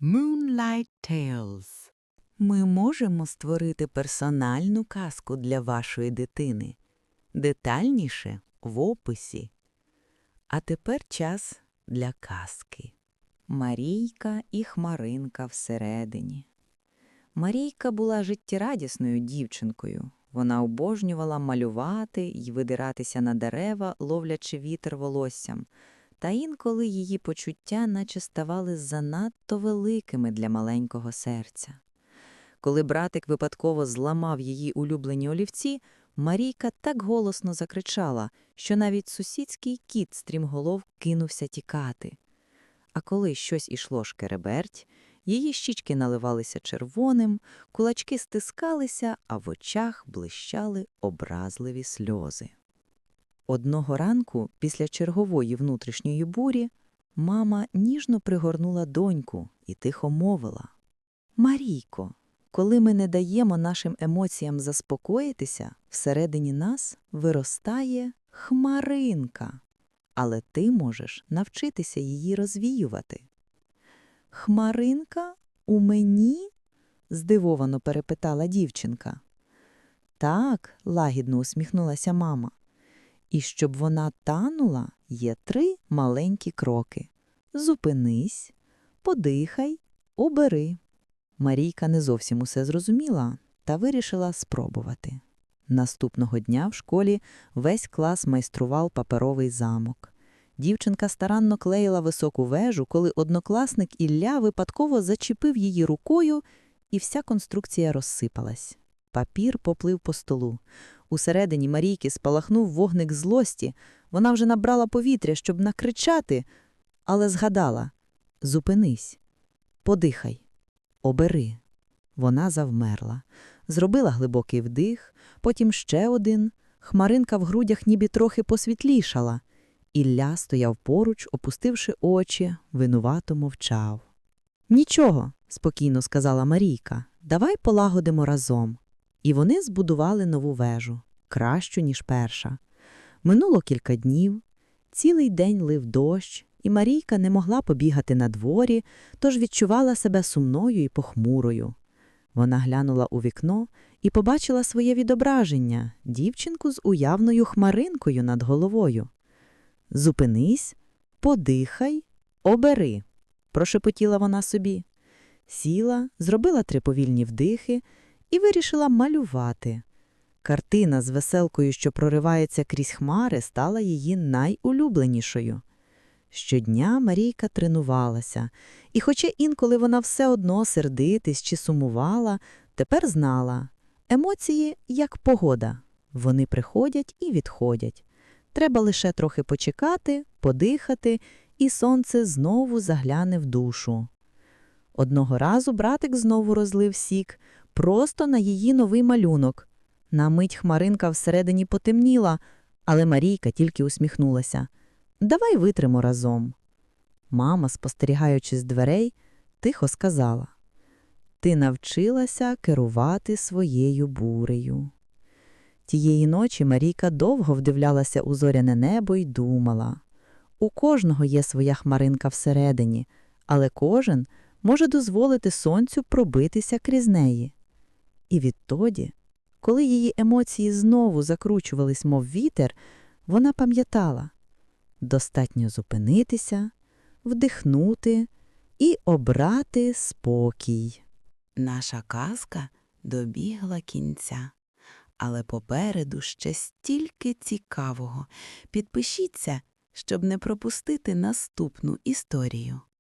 Moonlight Tales. Ми можемо створити персональну казку для вашої дитини. Детальніше в описі. А тепер час для казки. Марійка і Хмаринка всередині. Марійка була життєрадісною дівчинкою. Вона обожнювала малювати й видиратися на дерева, ловлячи вітер волоссям. Та інколи її почуття наче ставали занадто великими для маленького серця. Коли братик випадково зламав її улюблені олівці, Марійка так голосно закричала, що навіть сусідський кіт стрімголов кинувся тікати. А коли щось ішло шкереберть, її щічки наливалися червоним, кулачки стискалися, а в очах блищали образливі сльози. Одного ранку, після чергової внутрішньої бурі, мама ніжно пригорнула доньку і тихо мовила. Марійко, коли ми не даємо нашим емоціям заспокоїтися, всередині нас виростає хмаринка, але ти можеш навчитися її розвіювати. Хмаринка у мені? здивовано перепитала дівчинка. Так, лагідно усміхнулася мама. І щоб вона танула, є три маленькі кроки. Зупинись, подихай, обери. Марійка не зовсім усе зрозуміла та вирішила спробувати. Наступного дня в школі весь клас майстрував паперовий замок. Дівчинка старанно клеїла високу вежу, коли однокласник Ілля випадково зачепив її рукою, і вся конструкція розсипалась. Папір поплив по столу. Усередині Марійки спалахнув вогник злості. Вона вже набрала повітря, щоб накричати, але згадала Зупинись, подихай, обери. Вона завмерла, зробила глибокий вдих, потім ще один. Хмаринка в грудях ніби трохи посвітлішала. Ілля стояв поруч, опустивши очі, винувато мовчав. Нічого, спокійно сказала Марійка, давай полагодимо разом. І вони збудували нову вежу, кращу, ніж перша. Минуло кілька днів, цілий день лив дощ, і Марійка не могла побігати на дворі, тож відчувала себе сумною і похмурою. Вона глянула у вікно і побачила своє відображення дівчинку з уявною хмаринкою над головою. Зупинись, подихай, обери, прошепотіла вона собі. Сіла, зробила три повільні вдихи і вирішила малювати. Картина з веселкою, що проривається крізь хмари, стала її найулюбленішою. Щодня Марійка тренувалася, і, хоча інколи вона все одно сердитись чи сумувала, тепер знала емоції як погода. Вони приходять і відходять. Треба лише трохи почекати, подихати, і сонце знову загляне в душу. Одного разу братик знову розлив сік, просто на її новий малюнок. На мить хмаринка всередині потемніла, але Марійка тільки усміхнулася. Давай витримо разом. Мама, спостерігаючи з дверей, тихо сказала Ти навчилася керувати своєю бурею. Тієї ночі Марійка довго вдивлялася у зоряне небо й думала у кожного є своя хмаринка всередині, але кожен може дозволити сонцю пробитися крізь неї. І відтоді, коли її емоції знову закручувались, мов вітер, вона пам'ятала достатньо зупинитися, вдихнути і обрати спокій. Наша казка добігла кінця. Але попереду ще стільки цікавого. Підпишіться, щоб не пропустити наступну історію.